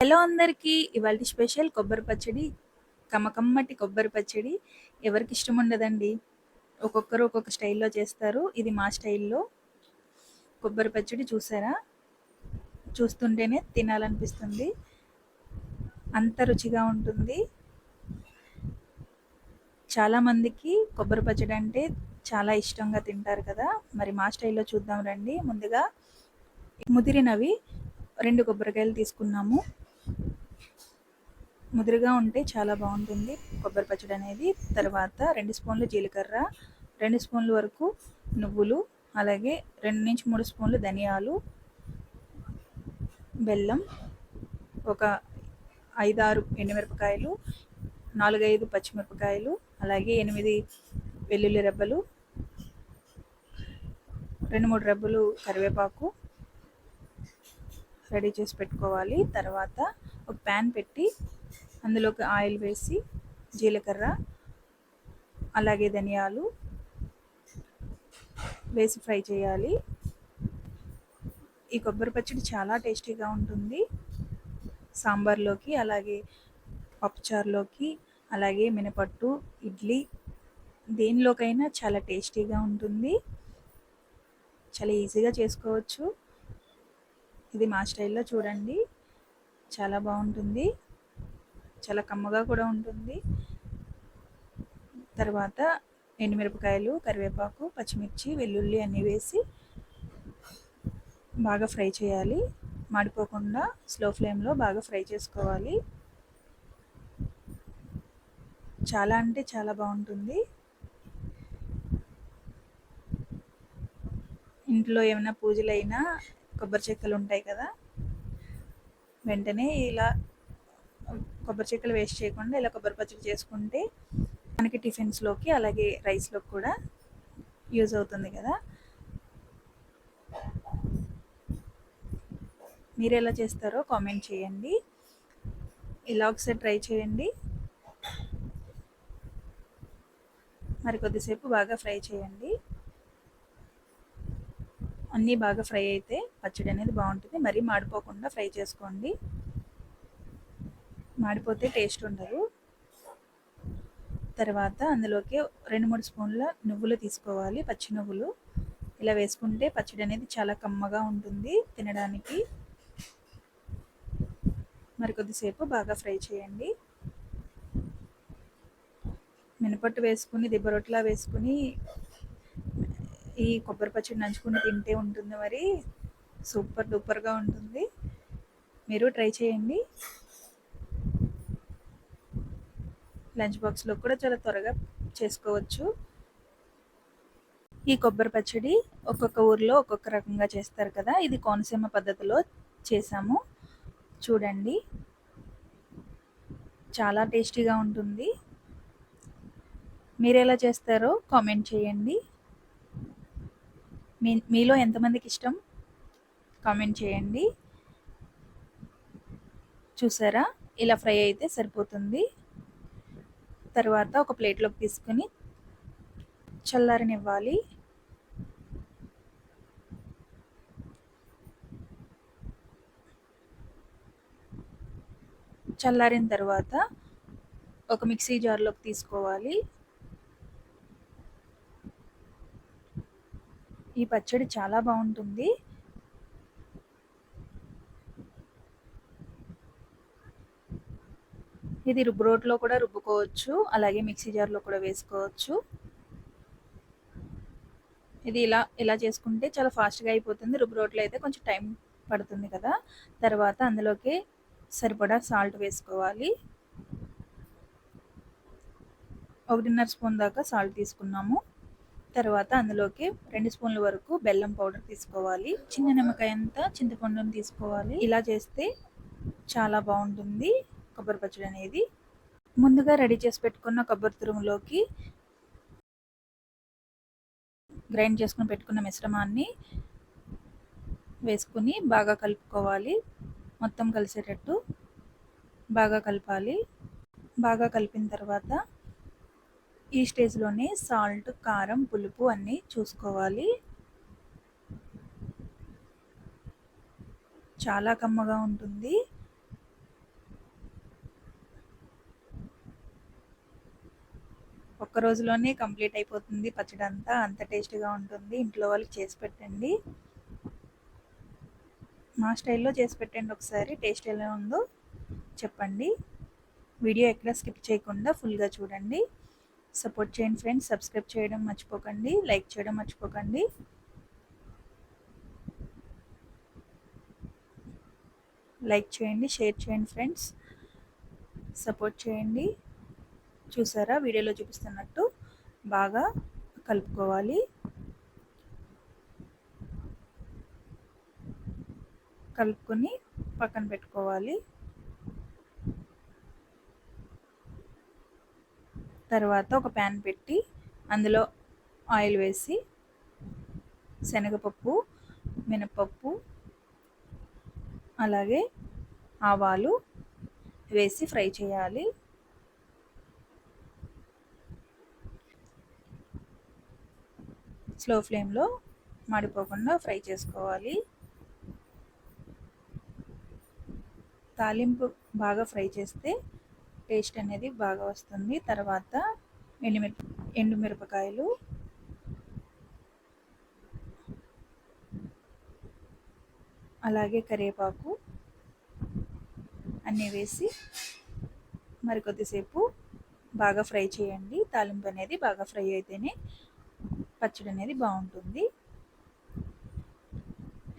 Hello అందరికీ ఇవాళ special కొబ్బరి పచ్చడి కమ్మకమ్మటి కొబ్బరి పచ్చడి ఎవరికి ఇష్టం ఉండదండి? ఒక్కొక్కరు ఒక్కొక్క స్టైల్లో చేస్తారు. ఇది మా స్టైల్లో కొబ్బరి పచ్చడి చూసారా? చూస్తుంటేనే తినాలనిపిస్తుంది. అంత రుచిగా ఉంటుంది. చాలామందికి కొబ్బరి పచ్చడి అంటే చాలా ఇష్టంగా తింటారు కదా. మరి మా స్టైల్లో చూద్దాం రండి. ముందుగా ముదిరినవి రెండు కొబ్బరికాయలు తీసుకున్నాము. ముదురుగా ఉంటే చాలా బాగుంటుంది. కొబ్బరి పచ్చడి అనేది తర్వాత రెండు స్పూన్లు జీలకర్ర రెండు స్పూన్ల వరకు నువ్వులు అలాగే రెండు నుంచి మూడు స్పూన్లు ధనియాలు బెల్లం ఒక ఐదారు ఎండుమిరపకాయలు నాలుగైదు పచ్చిమిరపకాయలు అలాగే ఎనిమిది వెల్లుల్లి రెబ్బలు రెండు మూడు రెబ్బలు కరివేపాకు రెడీ చేసి పెట్టుకోవాలి. తర్వాత ఒక ప్యాన్ పెట్టి అందులోకి ఆయిల్ వేసి జీలకర్ర అలాగే ధనియాలు వేసి ఫ్రై చేయాలి. ఈ కొబ్బరి పచ్చడి చాలా టేస్టీగా ఉంటుంది. సాంబార్లోకి అలాగే పప్పుచారులోకి అలాగే మినపట్టు ఇడ్లీ దేనిలోకైనా చాలా టేస్టీగా ఉంటుంది. చాలా ఈజీగా చేసుకోవచ్చు. ఇది మా స్టైల్లో చూడండి. చాలా బాగుంటుంది. చాలా కమ్మగా కూడా ఉంటుంది. తర్వాత ఎండుమిరపకాయలు కరివేపాకు పచ్చిమిర్చి వెల్లుల్లి అన్నీ వేసి బాగా ఫ్రై చేయాలి. మాడిపోకుండా స్లో ఫ్లేమ్లో బాగా ఫ్రై చేసుకోవాలి. చాలా అంటే చాలా బాగుంటుంది. ఇంట్లో ఏమైనా పూజలైనా కొబ్బరి చెక్కలు ఉంటాయి కదా. వెంటనే ఇలా కొబ్బరి చెక్కలు వేస్ట్ చేయకుండా ఇలా కొబ్బరి పచ్చడి చేసుకుంటే మనకి టిఫిన్స్లోకి అలాగే రైస్లోకి కూడా యూజ్ అవుతుంది కదా. మీరు ఎలా చేస్తారో కామెంట్ చేయండి. ఇలా ఒకసారి ట్రై చేయండి. మరి కొద్దిసేపు బాగా ఫ్రై చేయండి. అన్నీ బాగా ఫ్రై అయితే పచ్చడి అనేది బాగుంటుంది. మరీ మాడిపోకుండా ఫ్రై చేసుకోండి. మాడిపోతే టేస్ట్ ఉండదు. తర్వాత అందులోకి రెండు మూడు స్పూన్ల నువ్వులు తీసుకోవాలి. పచ్చి నువ్వులు. ఇలా వేసుకుంటే పచ్చడి అనేది చాలా కమ్మగా ఉంటుంది తినడానికి. మరి కొద్దిసేపు బాగా ఫ్రై చేయండి. మినపట్టు వేసుకుని దిబ్బరొట్లా వేసుకుని ఈ కొబ్బరి పచ్చడి నంచుకుని తింటే ఉంటుంది మరి. సూపర్ డూపర్గా ఉంటుంది. మీరు ట్రై చేయండి. లంచ్ బాక్స్లో కూడా చాలా త్వరగా చేసుకోవచ్చు. ఈ కొబ్బరి పచ్చడి ఒక్కొక్క ఊర్లో ఒక్కొక్క రకంగా చేస్తారు కదా. ఇది కోనసీమ పద్ధతిలో చేసాము. చూడండి. చాలా టేస్టీగా ఉంటుంది. మీరు ఎలా చేస్తారో కామెంట్ చేయండి. మీ మీలో ఎంతమందికి ఇష్టం? కామెంట్ చేయండి. చూసారా? ఇలా ఫ్రై అయితే సరిపోతుంది. తర్వాత ఒక ప్లేట్లోకి తీసుకుని చల్లారనివ్వాలి. చల్లారిన తర్వాత ఒక మిక్సీ జార్లోకి తీసుకోవాలి. ఈ పచ్చడి చాలా బాగుంటుంది. ఇది రుబ్బు రోట్లో కూడా రుబ్బుకోవచ్చు. అలాగే మిక్సీ జార్లో కూడా వేసుకోవచ్చు. ఇది ఇలా ఇలా చేసుకుంటే చాలా ఫాస్ట్గా అయిపోతుంది. రుబ్బు రోట్లో అయితే కొంచెం టైం పడుతుంది కదా. తర్వాత అందులోకి సరిపడా సాల్ట్ వేసుకోవాలి. ఒకటిన్నర స్పూన్ దాకా సాల్ట్ తీసుకున్నాము. తర్వాత అందులోకి రెండు స్పూన్ల వరకు బెల్లం పౌడర్ తీసుకోవాలి. చిన్న నిమ్మకాయ అంతా చింతపండుని తీసుకోవాలి. ఇలా చేస్తే చాలా బాగుంటుంది కొబ్బరి పచ్చడి అనేది. ముందుగా రెడీ చేసి పెట్టుకున్న కొబ్బరి తురుములోకి గ్రైండ్ చేసుకుని పెట్టుకున్న మిశ్రమాన్ని వేసుకుని బాగా కలుపుకోవాలి. మొత్తం కలిసేటట్టు బాగా కలపాలి. బాగా కలిపిన తర్వాత ఈ స్టేజ్లోనే సాల్ట్ కారం పులుపు అన్నీ చూసుకోవాలి. చాలా కమ్మగా ఉంటుంది. ఒక్క రోజులోనే కంప్లీట్ అయిపోతుంది పచ్చడి అంతా అంత టేస్ట్గా ఉంటుంది. ఇంట్లో వాళ్ళకి చేసి పెట్టండి. మా స్టైల్లో చేసి పెట్టండి ఒకసారి. టేస్ట్ ఎలా ఉందో చెప్పండి. వీడియో ఎక్కడ స్కిప్ చేయకుండా ఫుల్గా చూడండి. సపోర్ట్ చేయండి ఫ్రెండ్స్. సబ్స్క్రైబ్ చేయడం మర్చిపోకండి. లైక్ చేయడం మర్చిపోకండి. లైక్ చేయండి షేర్ చేయండి ఫ్రెండ్స్. సపోర్ట్ చేయండి. చూసారా? వీడియోలో చూపిస్తున్నట్టు బాగా కలుపుకోవాలి. కలుపుకొని పక్కన పెట్టుకోవాలి. తర్వాత ఒక ప్యాన్ పెట్టి అందులో ఆయిల్ వేసి శనగపప్పు మినపప్పు అలాగే ఆవాలు వేసి ఫ్రై చేయాలి. స్లో ఫ్లేమ్లో మాడిపోకుండా ఫ్రై చేసుకోవాలి. తాలింపు బాగా ఫ్రై చేస్తే టేస్ట్ అనేది బాగా వస్తుంది. తర్వాత ఎండుమిరప ఎండుమిరపకాయలు. అలాగే కరివేపాకు అన్నీ వేసి మరి కొద్దిసేపు బాగా ఫ్రై చేయండి. తాలింపు అనేది బాగా ఫ్రై అయితేనే పచ్చడి అనేది బాగుంటుంది.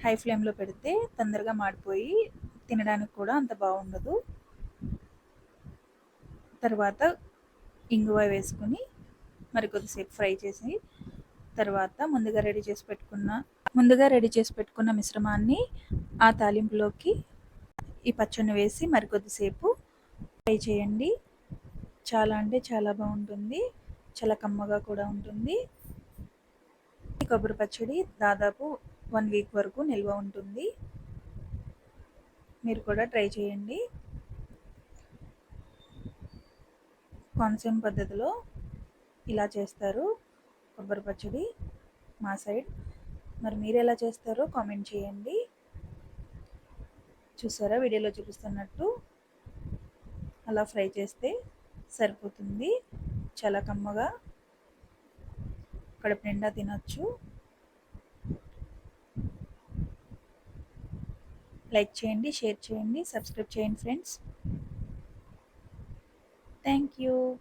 హై ఫ్లేమ్లో పెడితే తొందరగా మాడిపోయి తినడానికి కూడా అంత బాగుండదు. తర్వాత ఇంగువ వేసుకుని మరి కొద్దిసేపు ఫ్రై చేసి తర్వాత ముందుగా రెడీ చేసి పెట్టుకున్న ముందుగా రెడీ చేసి పెట్టుకున్న మిశ్రమాన్ని ఆ తాలింపులోకి ఈ పచ్చడిని వేసి మరి కొద్దిసేపు ఫ్రై చేయండి. చాలా అంటే చాలా బాగుంటుంది. చాలా కమ్మగా కూడా ఉంటుంది. ఈ కొబ్బరి పచ్చడి దాదాపు వన్ వీక్ వరకు నిల్వ ఉంటుంది. మీరు కూడా ట్రై చేయండి. కోనసీమ పద్ధతిలో ఇలా చేస్తారు. కొబ్బరి పచ్చడి మా సైడ్. మరి మీరు ఎలా చేస్తారో కామెంట్ చేయండి. చూసారా? వీడియోలో చూపిస్తున్నట్టు అలా ఫ్రై చేస్తే సరిపోతుంది. చాలా కమ్మగా కడుపు నిండా తినొచ్చు. లైక్ చేయండి షేర్ చేయండి సబ్స్క్రైబ్ చేయండి ఫ్రెండ్స్. Thank you.